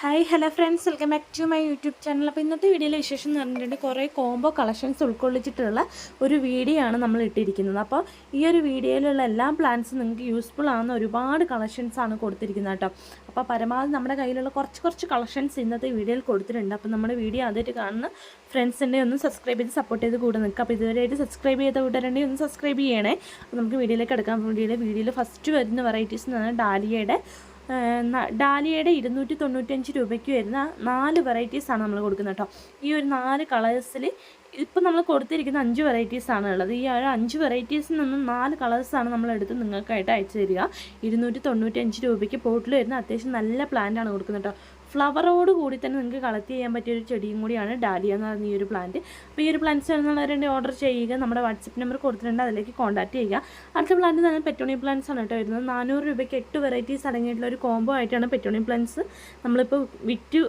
Hi hello friends welcome back to my YouTube channel അപ്പോൾ ഇന്നത്തെ വീഡിയോയിൽ വിശേഷം എന്ന് പറഞ്ഞിട്ടുണ്ടെങ്കിൽ കുറേ കോംബോ കളക്ഷൻസ് ഉൾക്കൊള്ളിച്ചിട്ടുള്ള ഒരു വീഡിയോ ആണ് നമ്മൾ ഇട്ടിരിക്കുന്നത്. അപ്പോൾ ഈ ഒരു വീഡിയോയിലുള്ള എല്ലാ പ്ലാൻസും നിങ്ങൾക്ക് യൂസ്ഫുൾ ആവുന്ന ഒരുപാട് കളക്ഷൻസ് ആണ് കൊടുത്തിരിക്കുന്നത് കേട്ടോ. അപ്പോൾ പരമാവധി നമ്മുടെ കയ്യിലുള്ള കുറച്ച് കുറച്ച് കളക്ഷൻസ് ഇന്നത്തെ വീഡിയോയിൽ കൊടുത്തിട്ടുണ്ട്. അപ്പോൾ നമ്മുടെ വീഡിയോ ആദ്യമായിട്ട് കാണുന്ന ഫ്രണ്ട്സിന്റെ ഒന്ന് സബ്സ്ക്രൈബ് ചെയ്ത് സപ്പോർട്ട് ചെയ്ത് കൂടെ നിൽക്കുക. അപ്പോൾ ഇതുവരെയായിട്ട് സബ്സ്ക്രൈബ് ചെയ്ത കൂട്ടുകാരുണ്ടെങ്കിൽ ഒന്ന് സബ്സ്ക്രൈബ് ചെയ്യണേ. അപ്പോൾ നമുക്ക് വീഡിയോയിലേക്ക് എടുക്കാൻ വീഡിയോയിലെ വീഡിയോയിൽ ഫസ്റ്റ് വരുന്ന വെറൈറ്റീസ് എന്ന് പറഞ്ഞാൽ ഡാലിയയുടെ ഡാലിയയുടെ ഇരുന്നൂറ്റി തൊണ്ണൂറ്റഞ്ച് രൂപയ്ക്ക് വരുന്ന നാല് വെറൈറ്റീസാണ് നമ്മൾ കൊടുക്കുന്നത് കേട്ടോ. ഈ ഒരു നാല് കളേഴ്സിൽ ഇപ്പം നമ്മൾ കൊടുത്തിരിക്കുന്ന അഞ്ച് വെറൈറ്റീസാണ് ഉള്ളത്. ഈ ഒരു അഞ്ച് വെറൈറ്റീസിൽ നിന്നും നാല് കളേഴ്സാണ് നമ്മൾ എടുത്ത് നിങ്ങൾക്കായിട്ട് അയച്ചു തരിക. ഇരുന്നൂറ്റി തൊണ്ണൂറ്റഞ്ച് രൂപയ്ക്ക് പോട്ടിൽ വരുന്ന അത്യാവശ്യം നല്ല പ്ലാന്റാണ് കൊടുക്കുന്നത് കേട്ടോ. ഫ്ലവറോട് കൂടി തന്നെ നിങ്ങൾക്ക് കളക്ട് ചെയ്യാൻ പറ്റിയ ഒരു ചെടിയും കൂടിയാണ് ഡാലിയ എന്ന് പറഞ്ഞ ഈ ഒരു പ്ലാന്റ് അപ്പോൾ ഈ ഒരു പ്ലാന്റ്സ് വേണമെന്നുള്ളവരുടെ ഓർഡർ ചെയ്യുക നമ്മുടെ വാട്സപ്പ് നമ്പർ കൊടുത്തിട്ടുണ്ട് അതിലേക്ക് കോൺടാക്ട് ചെയ്യുക. അടുത്ത പ്ലാന്റ് തന്നെ പെറ്റോണി പ്ലാന്റ്സ് ആണ് കേട്ടോ വരുന്നത്. നാനൂറ് രൂപയ്ക്ക് എട്ട് വെറൈറ്റീസ് അടങ്ങിയിട്ടുള്ള ഒരു കോംബോ ആയിട്ടാണ് പെറ്റോണി പ്ലാന്റ്സ് നമ്മളിപ്പോൾ വിറ്റ്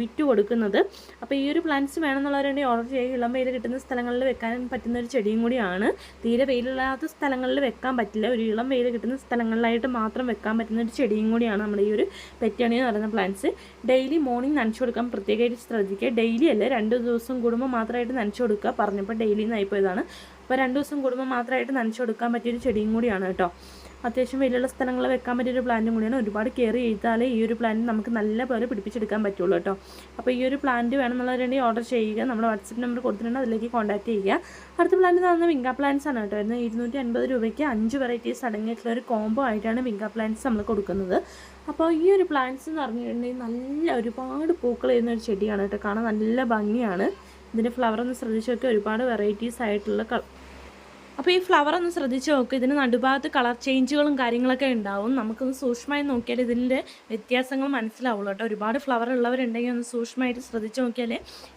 വിറ്റ് കൊടുക്കുന്നത്. അപ്പോൾ ഈ ഒരു പ്ലാന്റ്സ് വേണമെന്നുള്ളവരുടെ ഓർഡർ ചെയ്യുക. ഇളം വെയിൽ കിട്ടുന്ന സ്ഥലങ്ങളിൽ വെക്കാൻ പറ്റുന്ന ഒരു ചെടിയും കൂടിയാണ്. തീരെ വെയിലില്ലാത്ത സ്ഥലങ്ങളിൽ വെക്കാൻ പറ്റില്ല. ഒരു ഇളം വെയിൽ കിട്ടുന്ന സ്ഥലങ്ങളിലായിട്ട് മാത്രം വെക്കാൻ പറ്റുന്ന ഒരു ചെടിയും കൂടിയാണ് നമ്മുടെ ഈ ഒരു പെറ്റോണി എന്ന് പറയുന്ന പ്ലാന്റ്സ് ഡെയിലി മോർണിംഗ് നനച്ചു കൊടുക്കാൻ പ്രത്യേകമായിട്ട് ശ്രദ്ധിക്കുക. ഡെയിലി അല്ല രണ്ട് ദിവസം കൂടുമ്പോൾ മാത്രമായിട്ട് നനച്ചു കൊടുക്കുക. പറഞ്ഞപ്പോൾ ഡെയിലി നായിപ്പോയതാണ് അപ്പോൾ രണ്ട് ദിവസം കൂടുമ്പോൾ മാത്രമായിട്ട് നനച്ചു കൊടുക്കാൻ പറ്റിയൊരു ചെടിയും കൂടിയാണ് കേട്ടോ. അത്യാവശ്യം വലിയുള്ള സ്ഥലങ്ങളിൽ വെക്കാൻ പറ്റിയ ഒരു പ്ലാന്റും കൂടിയാണ്. ഒരുപാട് കെയർ ചെയ്താലേ ഈ ഒരു പ്ലാന്റ് നമുക്ക് നല്ല പോലെ പിടിപ്പിച്ചെടുക്കാൻ പറ്റുള്ളൂ കേട്ടോ. അപ്പോൾ ഈ ഒരു പ്ലാന്റ് വേണമെന്നുള്ളവരുണ്ടെങ്കിൽ ഓർഡർ ചെയ്യുക. നമ്മുടെ വാട്സപ്പ് നമ്പർ കൊടുത്തിട്ടുണ്ട്. അതിലേക്ക് കോൺടാക്ട് ചെയ്യുക. അടുത്ത പ്ലാന്റ് തന്നെ വിങ്ക പ്ലാന്റ്സ് ആണ് കേട്ടോ. വരുന്നത് ഇരുന്നൂറ്റി അൻപത് രൂപയ്ക്ക് അഞ്ച് വെറൈറ്റീസ് അടങ്ങിയിട്ടുള്ള ഒരു കോംബോ ആയിട്ടാണ് വിങ്ക പ്ലാന്റ്സ് നമ്മൾ കൊടുക്കുന്നത്. അപ്പോൾ ഈ ഒരു പ്ലാന്റ്സ് എന്ന് പറഞ്ഞിട്ടുണ്ടെങ്കിൽ നല്ല ഒരുപാട് പൂക്കൾ ചെയ്യുന്ന ഒരു ചെടിയാണ് കേട്ടോ. കാണാൻ നല്ല ഭംഗിയാണ്. ഇതിന്റെ ഫ്ലവർ ഒന്ന് ശ്രദ്ധിച്ചൊക്കെ ഒരുപാട് വെറൈറ്റീസ് ആയിട്ടുള്ള അപ്പോൾ ഈ ഫ്ലവർ ഒന്ന് ശ്രദ്ധിച്ച് നോക്കുക ഇതിന് നടുഭാഗത്ത് കളർ ചേഞ്ചുകളും കാര്യങ്ങളൊക്കെ ഉണ്ടാവും. നമുക്കൊന്ന് സൂക്ഷ്മമായി നോക്കിയാൽ ഇതിന്റെ വ്യത്യാസങ്ങൾ മനസ്സിലാവുള്ളൂ കേട്ടോ. ഒരുപാട് ഫ്ലവർ ഉള്ളവരുണ്ടെങ്കിൽ ഒന്ന് സൂക്ഷ്മമായിട്ട് ശ്രദ്ധിച്ച് നോക്കിയാൽ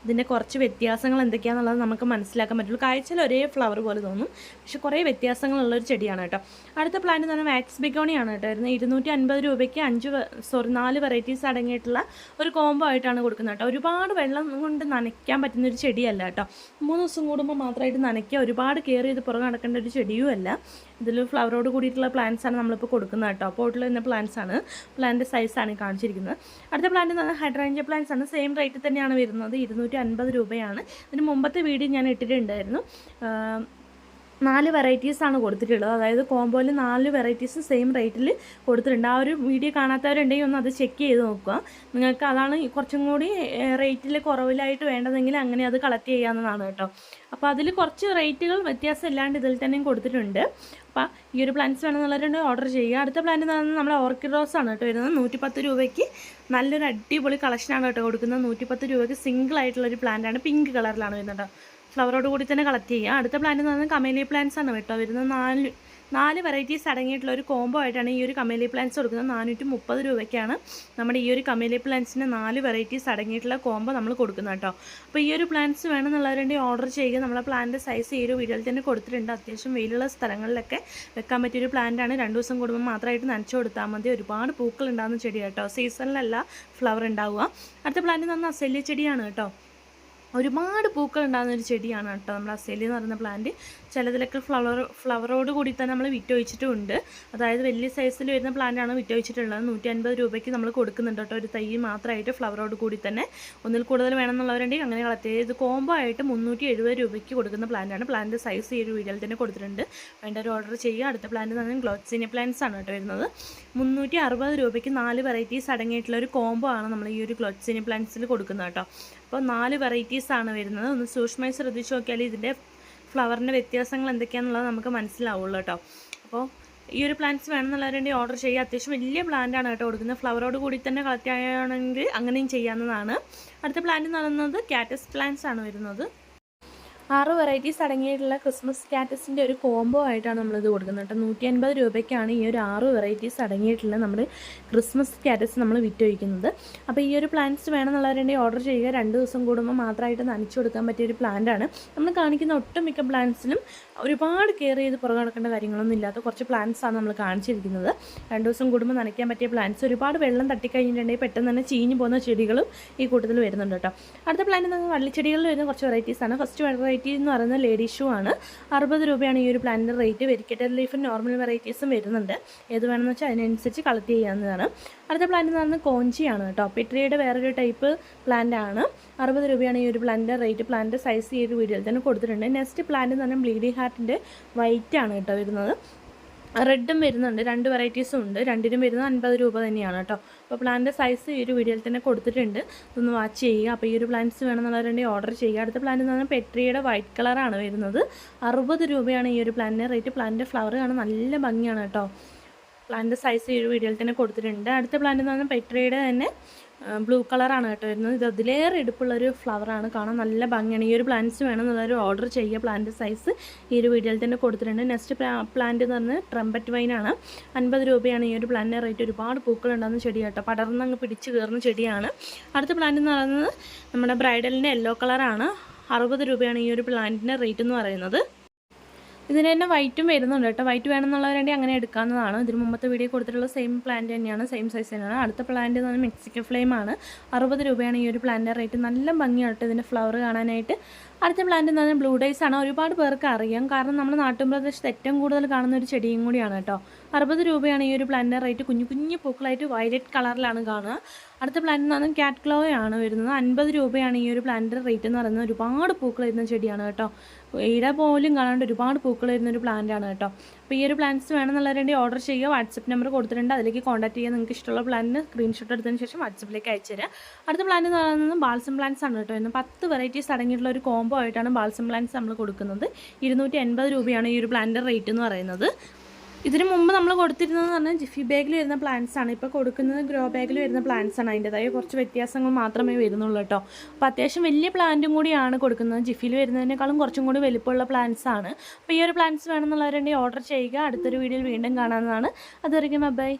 ഇതിന്റെ കുറച്ച് വ്യത്യാസങ്ങൾ എന്തൊക്കെയാണെന്നുള്ളത് നമുക്ക് മനസ്സിലാക്കാൻ പറ്റുള്ളൂ. കാഴ്ചയിൽ ഒരേ ഫ്ലവർ പോലെ തോന്നും. പക്ഷെ കുറേ വ്യത്യാസങ്ങളുള്ള ഒരു ചെടിയാണ് കേട്ടോ. അടുത്ത പ്ലാന്റ് തന്നെ വാക്സ് ബിഗോണിയാണ് കേട്ടോ. വരുന്നത് ഇരുന്നൂറ്റി അൻപത് രൂപയ്ക്ക് അഞ്ച് സോറി നാല് വെറൈറ്റീസ് അടങ്ങിയിട്ടുള്ള ഒരു കോംബോ ആയിട്ടാണ് കൊടുക്കുന്നത് കേട്ടോ. ഒരുപാട് വെള്ളം കൊണ്ട് നനയ്ക്കാൻ പറ്റുന്ന ഒരു ചെടിയല്ല കേട്ടോ. മൂന്ന് ദിവസം കൂടുമ്പോൾ മാത്രമായിട്ട് നനയ്ക്കുക. ഒരുപാട് കെയർ ചെയ്ത് പുറകെ നടക്കേണ്ട ഒരു ചെടിയും അല്ല. ഇതിൽ ഫ്ലവറോട് കൂടിയിട്ടുള്ള പ്ലാന്റ്സ് ആണ് നമ്മളിപ്പോൾ കൊടുക്കുന്നത് കേട്ടോ. പോട്ടിൽ വരുന്ന പ്ലാന്റ്സ് ആണ്. പ്ലാന്റ് സൈസാണ് കാണിച്ചിരിക്കുന്നത്. അടുത്ത പ്ലാന്റ് ഹൈഡ്രാഞ്ച പ്ലാന്റ്സ് ആണ്. സെയിം റേറ്റ് തന്നെയാണ് വരുന്നത്. ഇരുന്നൂറ്റി രൂപയാണ്. ഇതിന് മുമ്പത്തെ വീഡിയോ ഞാൻ ഇട്ടിട്ടുണ്ടായിരുന്നു. നാല് വെറൈറ്റീസ് ആണ് കൊടുത്തിട്ടുള്ളത്. അതായത് കോംബോയിൽ നാല് വെറൈറ്റീസ് സെയിം റേറ്റിൽ കൊടുത്തിട്ടുണ്ട്. ആ ഒരു വീഡിയോ കാണാത്തവരുണ്ടെങ്കിൽ ഒന്ന് അത് ചെക്ക് ചെയ്ത് നോക്കുക. നിങ്ങൾക്ക് അതാണ് കുറച്ചും കൂടി റേറ്റിൽ കുറവിലായിട്ട് വേണ്ടതെങ്കിൽ അങ്ങനെ അത് കളക്ട് ചെയ്യാവുന്നതാണ് കേട്ടോ. അപ്പോൾ അതിൽ കുറച്ച് റേറ്റുകൾ വ്യത്യാസം ഇല്ലാണ്ട് ഇതിൽ തന്നെയും കൊടുത്തിട്ടുണ്ട്. അപ്പോൾ ഈ ഒരു പ്ലാന്റ്സ് വേണമെന്നുള്ളവരുണ്ട് ഓർഡർ ചെയ്യുക. അടുത്ത പ്ലാന്റ് എന്ന് പറഞ്ഞാൽ നമ്മുടെ ഓർക്കിഡ് റോസ് ആണ് കേട്ടോ വരുന്നത്. നൂറ്റിപ്പത്ത് രൂപയ്ക്ക് നല്ലൊരു അടിപൊളി കളക്ഷനാണ് കേട്ടോ കൊടുക്കുന്നത്. നൂറ്റിപ്പത്ത് രൂപയ്ക്ക് സിംഗിൾ ആയിട്ടുള്ളൊരു പ്ലാന്റ് ആണ്. പിങ്ക് കളറിലാണ് വരുന്നത് ഫ്ലവറോട് കൂടി തന്നെ കളക്ട് ചെയ്യുക അടുത്ത പ്ലാന്റ് എന്ന് പറഞ്ഞാൽ കമേലി പ്ലാന്റ്സ് ആണ് കേട്ടോ. വരുന്നത് നാല് നാല് വെറൈറ്റീസ് അടങ്ങിയിട്ടുള്ള ഒരു കോംബോ ആയിട്ടാണ് ഈ ഒരു കമേലി പ്ലാന്റ്സ് കൊടുക്കുന്നത്. നാനൂറ്റി മുപ്പത് രൂപയ്ക്കാണ് നമ്മുടെ ഈ ഒരു കമേലി പ്ലാന്റ്സിന് നാല് വെറൈറ്റീസ് അടങ്ങിയിട്ടുള്ള കോംബോ നമ്മൾ കൊടുക്കുന്നത് കേട്ടോ. അപ്പോൾ ഈ ഒരു പ്ലാന്റ്സ് വേണമെന്നുള്ളവരുടെ ഓർഡർ ചെയ്യുക. നമ്മളെ പ്ലാന്റ് സൈസ് ഈ ഒരു വീഡിയോയിൽ തന്നെ കൊടുത്തിട്ടുണ്ട്. അത്യാവശ്യം വെയിലുള്ള സ്ഥലങ്ങളിലൊക്കെ വെക്കാൻ പറ്റിയൊരു പ്ലാന്റാണ് രണ്ട് ദിവസം കൂടുമ്പോൾ മാത്രമായിട്ട് നനച്ചു കൊടുത്താൽ മതി. ഒരുപാട് പൂക്കൾ ഉണ്ടാകുന്ന ചെടി കേട്ടോ സീസണിലല്ല ഫ്ലവർ ഉണ്ടാവുക. അടുത്ത പ്ലാന്റ് പറഞ്ഞാൽ അസല്യ ചെടിയാണ് കേട്ടോ. ഒരുപാട് പൂക്കൾ ഉണ്ടാകുന്ന ഒരു ചെടിയാണ് കേട്ടോ നമ്മുടെ അസേലി എന്ന് പറയുന്ന പ്ലാന്റ് ചിലതിലൊക്കെ ഫ്ലവർ ഫ്ലവറോട് കൂടി തന്നെ നമ്മൾ വിറ്റൊഴിച്ചിട്ടുമുണ്ട് അതായത് വലിയ സൈസിൽ വരുന്ന പ്ലാന്റാണ് വിറ്റൊഴിച്ചിട്ടുള്ളത് നൂറ്റി അൻപത് രൂപയ്ക്ക് നമ്മൾ കൊടുക്കുന്നുണ്ട് കേട്ടോ. ഒരു തൈ മാത്രമായിട്ട് ഫ്ലവറോട് കൂടി തന്നെ. ഒന്നിൽ കൂടുതൽ വേണമെന്നുള്ളവരുണ്ടെങ്കിൽ അങ്ങനെ കളക്ട് ചെയ്ത് കോംബോ ആയിട്ട് മുന്നൂറ്റി എഴുപത് രൂപയ്ക്ക് കൊടുക്കുന്ന പ്ലാന്റാണ് പ്ലാന്റ് സൈസ് ഈ ഒരു വീഡിയോയിൽ തന്നെ കൊടുത്തിട്ടുണ്ട്. വേണ്ട ഒരു ഓർഡർ ചെയ്യുക. അടുത്ത പ്ലാന്റ് തന്നെ ഗ്ലോത്സിനി പ്ലാന്റ്സ് ആണ് കേട്ടോ വരുന്നത്. മുന്നൂറ്റി അറുപത് രൂപയ്ക്ക് നാല് വെറൈറ്റീസ് അടങ്ങിയിട്ടുള്ള ഒരു കോംബോ ആണ് നമ്മൾ ഈ ഒരു ഗ്ലോത്സിനി പ്ലാന്റ്സിൽ കൊടുക്കുന്നത് കേട്ടോ. അപ്പോൾ നാല് വെറൈറ്റീസ് ആണ് വരുന്നത്. ഒന്ന് സൂക്ഷ്മമായി ശ്രദ്ധിച്ച് നോക്കിയാൽ ഇതിന്റെ ഫ്ലവറിന്റെ വ്യത്യാസങ്ങൾ എന്തൊക്കെയാണെന്നുള്ളത് നമുക്ക് മനസ്സിലാവുള്ളൂ കേട്ടോ. അപ്പോൾ ഈ ഒരു പ്ലാന്റ്സ് വേണമെന്നുള്ളവരുടെ ഓർഡർ ചെയ്യുക. അത്യാവശ്യം വലിയ പ്ലാന്റ് ആണ് കേട്ടോ കൊടുക്കുന്നത്. ഫ്ലവറോട് കൂടി തന്നെ കളക്ട് ചെയ്യുകയാണെങ്കിൽ അങ്ങനെയും ചെയ്യാവുന്നതാണ്. അടുത്ത പ്ലാന്റ് എന്ന് പറയുന്നത് കാറ്റസ് പ്ലാന്റ്സ് ആണ് വരുന്നത്. ആറ് വെറൈറ്റീസ് അടങ്ങിയിട്ടുള്ള ക്രിസ്മസ് സ്റ്റാറ്റസിന്റെ ഒരു കോംബോ ആയിട്ടാണ് നമ്മളിത് കൊടുക്കുന്നത് കേട്ടോ. നൂറ്റി അൻപത് രൂപയ്ക്കാണ് ഈ ഒരു ആറ് വെറൈറ്റീസ് അടങ്ങിയിട്ടുള്ള നമ്മൾ ക്രിസ്മസ് സ്റ്റാറ്റസ് നമ്മൾ വിറ്റൊഴിക്കുന്നത്. അപ്പോൾ ഈ ഒരു പ്ലാന്റ്സ് വേണമെന്നുള്ളവരുണ്ടെങ്കിൽ ഓർഡർ ചെയ്യുക. രണ്ട് ദിവസം കൂടുമ്പോൾ മാത്രമായിട്ട് നനച്ചു കൊടുക്കാൻ പറ്റിയ ഒരു പ്ലാന്റാണ് നമ്മൾ കാണിക്കുന്ന ഒട്ടുമിക്ക പ്ലാന്റ്സിലും ഒരുപാട് കെയർ ചെയ്ത് പുറകെ നടക്കേണ്ട കാര്യങ്ങളൊന്നും ഇല്ലാത്ത കുറച്ച് പ്ലാന്റ്സ് ആണ് നമ്മൾ കാണിച്ചിരിക്കുന്നത്. രണ്ട് ദിവസം കൂടുമ്പോൾ നനയ്ക്കാൻ പറ്റിയ പ്ലാന്റ്സ് ഒരുപാട് വെള്ളം തട്ടിക്കഴിഞ്ഞിട്ടുണ്ടെങ്കിൽ പെട്ടെന്ന് തന്നെ ചീഞ്ഞു പോകുന്ന ചെടികളും ഈ കൂട്ടത്തിൽ വരുന്നുണ്ട് കേട്ടോ. അടുത്ത പ്ലാന്റ് വള്ളിച്ചെടികളിൽ വരുന്ന കുറച്ച് വെറൈറ്റീസ് ആണ്. ഫസ്റ്റ് വെറൈറ്റി വെറൈറ്റി എന്ന് പറയുന്നത് ലേഡീസ് ഷൂ ആണ്. അറുപത് രൂപയാണ് ഈ ഒരു പ്ലാന്റിന്റെ റേറ്റ് വെരിക്കറ്റഡ് ലീഫും നോർമൽ വെറൈറ്റീസും വരുന്നുണ്ട്. ഏത് വേണമെന്ന് വെച്ചാൽ അതിനനുസരിച്ച് കളക്ട് ചെയ്യാവുന്നതാണ്. അടുത്ത പ്ലാന്റ് എന്ന് പറയുന്നത് കോഞ്ചിയാണ് കേട്ടോ. പിട്രിയുടെ വേറൊരു ടൈപ്പ് പ്ലാന്റ് ആണ്. അറുപത് രൂപയാണ് ഈ ഒരു പ്ലാന്റിന്റെ റേറ്റ് പ്ലാന്റ് സൈസ് ഈ ഒരു വീഡിയോയിൽ തന്നെ കൊടുത്തിട്ടുണ്ട്. നെക്സ്റ്റ് പ്ലാന്റ് എന്ന് പറഞ്ഞാൽ ബ്ലീഡിംഗ് ഹാർട്ടിന്റെ വൈറ്റ് ആണ് കേട്ടോ വരുന്നത്. റെഡും വരുന്നുണ്ട്. രണ്ട് വെറൈറ്റീസും ഉണ്ട്. രണ്ടിനും വരുന്നത് അൻപത് രൂപ തന്നെയാണ് കേട്ടോ. അപ്പോൾ പ്ലാന്റെ സൈസ് ഈ ഒരു വീഡിയോയിൽ തന്നെ കൊടുത്തിട്ടുണ്ട്. ഒന്ന് വാച്ച് ചെയ്യുക. അപ്പോൾ ഈ ഒരു പ്ലാന്റ്സ് വേണമെന്നുള്ളവരുണ്ടെങ്കിൽ ഓർഡർ ചെയ്യുക. അടുത്ത പ്ലാന്റ് എന്ന് പറഞ്ഞാൽ പെട്രിയുടെ വൈറ്റ് കളറാണ് വരുന്നത്. അറുപത് രൂപയാണ് ഈ ഒരു പ്ലാന്റിന്റെ റേറ്റ് പ്ലാന്റിന്റെ ഫ്ലവർ കാണാൻ നല്ല ഭംഗിയാണ് കേട്ടോ. പ്ലാന്റ് സൈസ് ഈ വീഡിയോയിൽ തന്നെ കൊടുത്തിട്ടുണ്ട്. അടുത്ത പ്ലാന്റ് എന്ന് പറഞ്ഞാൽ പെട്രിയുടെ തന്നെ ബ്ലൂ കളറാണ് കേട്ടോ വരുന്നത്. ഇത് അതിലേറെ എടുപ്പുള്ളൊരു ഫ്ലവറാണ് കാണാൻ നല്ല ഭംഗിയാണ്. ഈ ഒരു പ്ലാന്റ്സ് വേണം എന്നുള്ളൊരു ഓർഡർ ചെയ്യുക. പ്ലാന്റ് സൈസ് ഈ ഒരു വീഡിയോയിൽ തന്നെ കൊടുത്തിട്ടുണ്ട്. നെക്സ്റ്റ് പ്ലാന്റ് എന്ന് പറഞ്ഞാൽ ട്രംപറ്റ് വൈനാണ് അൻപത് രൂപയാണ് ഈ ഒരു പ്ലാന്റിന്റെ റേറ്റ് ഒരുപാട് പൂക്കളുണ്ടാകുന്ന ചെടി കേട്ടോ. പടർന്ന് അങ്ങ് പിടിച്ച് കയറുന്ന ചെടിയാണ്. അടുത്ത പ്ലാന്റ് എന്ന് പറയുന്നത് നമ്മുടെ ബ്രൈഡലിന്റെ യെല്ലോ കളറാണ് അറുപത് രൂപയാണ് ഈ ഒരു പ്ലാന്റിന്റെ റേറ്റ് എന്ന് പറയുന്നത്. ഇതിന് തന്നെ വൈറ്റും വരുന്നുണ്ട് കേട്ടോ. വൈറ്റ് വേണമെന്നുള്ളവരുണ്ടെങ്കിൽ അങ്ങനെ എടുക്കാവുന്നതാണ്. ഇതിന് മുമ്പത്തെ വീഡിയോ കൊടുത്തിട്ടുള്ള സെയിം പ്ലാന്റ് തന്നെയാണ് സെയിം സൈസ് തന്നെയാണ്. അടുത്ത പ്ലാന്റ് എന്ന് പറഞ്ഞാൽ ഫ്ലെയിം ആണ്. അറുപത് രൂപയാണ് ഈ ഒരു പ്ലാന്റിന്റെ റേറ്റ് നല്ല ഭംഗിയാണ് കേട്ടോ ഇതിന്റെ ഫ്ലവർ കാണാനായിട്ട്. അടുത്ത പ്ലാന്റ് എന്ന് പറഞ്ഞാൽ ബ്ലൂ ഡേയ്സ് ആണ്. ഒരുപാട് പേർക്ക് അറിയാം. കാരണം നമ്മുടെ നാട്ടിൻ പ്രദേശത്ത് ഏറ്റവും കൂടുതൽ കാണുന്ന ഒരു ചെടിയും കൂടിയാണ് കേട്ടോ. അറുപത് രൂപയാണ് ഈ ഒരു പ്ലാന്റിന്റെ റേറ്റ് കുഞ്ഞു കുഞ്ഞു പൂക്കളായിട്ട് വയലറ്റ് കളറിലാണ് കാണുക. അടുത്ത പ്ലാന്റ് എന്ന് പറഞ്ഞാൽ ക്യാറ്റ് ക്ലോ ആണ് വരുന്നത്. അൻപത് രൂപയാണ് ഈ ഒരു പ്ലാന്റിന്റെ റേറ്റ് എന്ന് പറയുന്നത്. ഒരുപാട് പൂക്കൾ വരുന്ന ചെടിയാണ് കേട്ടോ. ഇട പോലും കാണാണ്ട് ഒരുപാട് പൂക്കൾ വരുന്ന ഒരു പ്ലാന്റ് ആണ് കേട്ടോ. അപ്പോൾ ഈ ഒരു പ്ലാന്റ്സ് വേണമെന്നുള്ളവരുടെ ഓർഡർ ചെയ്യുക. വാട്സപ്പ് നമ്പർ കൊടുത്തിട്ടുണ്ട്. അതിലേക്ക് കോൺടാക്ട് ചെയ്യുക. നിങ്ങൾക്ക് ഇഷ്ടമുള്ള പ്ലാന്റിന് സ്ക്രീൻഷോട്ട് എടുത്തതിന് ശേഷം വാട്സപ്പിലേക്ക് അയച്ചു തരാം. അടുത്ത പ്ലാന്റ് എന്ന് പറയുന്നത് ബാൾസം പ്ലാന്റ്സ് ആണ് കേട്ടോ. ഇന്ന് പത്ത് വെറൈറ്റീസ് അടങ്ങിയിട്ടുള്ള ഒരു കോംബോ ആയിട്ടാണ് ബാൾസം പ്ലാന്റ്സ് നമ്മൾ കൊടുക്കുന്നത്. ഇരുന്നൂറ്റി എൺപത് രൂപയാണ് ഈ ഒരു പ്ലാന്റിന്റെ റേറ്റ് എന്ന് പറയുന്നത്. ഇതിന് മുമ്പ് നമ്മൾ കൊടുത്തിരുന്നത് പറഞ്ഞാൽ ജിഫി ബാഗിൽ വരുന്ന പ്ലാന്റ്സ് ആണ്. ഇപ്പോൾ കൊടുക്കുന്നത് ഗ്രോ ബാഗിൽ വരുന്ന പ്ലാന്റ്സ് ആണ്. അതിന്റെതായ കുറച്ച് വ്യത്യാസങ്ങൾ മാത്രമേ വരുന്നുള്ളൂ കേട്ടോ. അപ്പോൾ അത്യാവശ്യം വലിയ പ്ലാന്റും കൂടിയാണ് കൊടുക്കുന്നത്. ജിഫിയിൽ വരുന്നതിനേക്കാളും കുറച്ചും കൂടി വലിപ്പമുള്ള പ്ലാന്റ്സ് ആണ്. അപ്പോൾ ഈ ഒരു പ്ലാന്റ്സ് വേണമെന്നുള്ളവരുണ്ടെങ്കിൽ ഓർഡർ ചെയ്യുക. അടുത്തൊരു വീഡിയോയിൽ വീണ്ടും കാണാവുന്നതാണ്. അതുവരെയ്ക്കും ബൈ